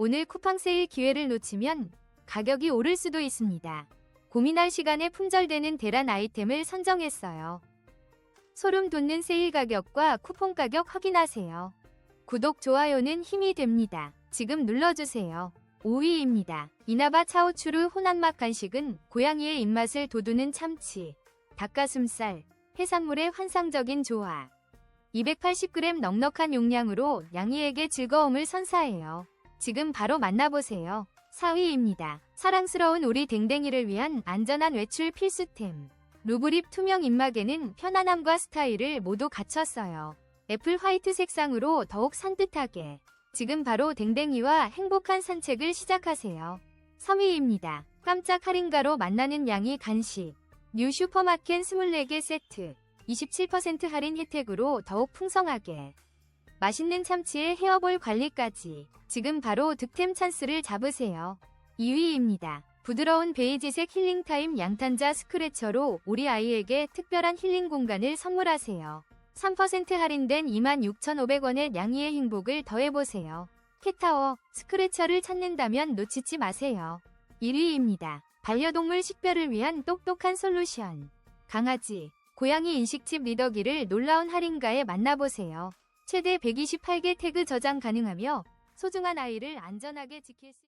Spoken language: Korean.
오늘 쿠팡 세일 기회를 놓치면 가격이 오를 수도 있습니다. 고민할 시간에 품절되는 대란 아이템을 선정했어요. 소름 돋는 세일 가격과 쿠폰 가격 확인하세요. 구독, 좋아요는 힘이 됩니다. 지금 눌러주세요. 5위입니다. 이나바 차오추르 혼합맛 간식은 고양이의 입맛을 돋우는 참치, 닭가슴살, 해산물의 환상적인 조화. 280g 넉넉한 용량으로 양이에게 즐거움을 선사해요. 지금 바로 만나보세요. 4위입니다. 사랑스러운 우리 댕댕이를 위한 안전한 외출 필수템. 루브립 투명 입막에는 편안함과 스타일을 모두 갖췄어요. 애플 화이트 색상으로 더욱 산뜻하게. 지금 바로 댕댕이와 행복한 산책을 시작하세요. 3위입니다. 깜짝 할인가로 만나는 양이 간식. 뉴 슈퍼마켓 24개 세트. 27% 할인 혜택으로 더욱 풍성하게. 맛있는 참치에 헤어볼 관리까지. 지금 바로 득템 찬스를 잡으세요. 2위입니다. 부드러운 베이지색 힐링타임 양탄자 스크래처로 우리 아이에게 특별한 힐링 공간을 선물하세요. 3% 할인된 26,500원의 양이의 행복을 더해보세요. 캣타워, 스크래처를 찾는다면 놓치지 마세요. 1위입니다. 반려동물 식별을 위한 똑똑한 솔루션. 강아지, 고양이 인식칩 리더기를 놀라운 할인가에 만나보세요. 최대 128개 태그 저장 가능하며 소중한 아이를 안전하게 지킬 수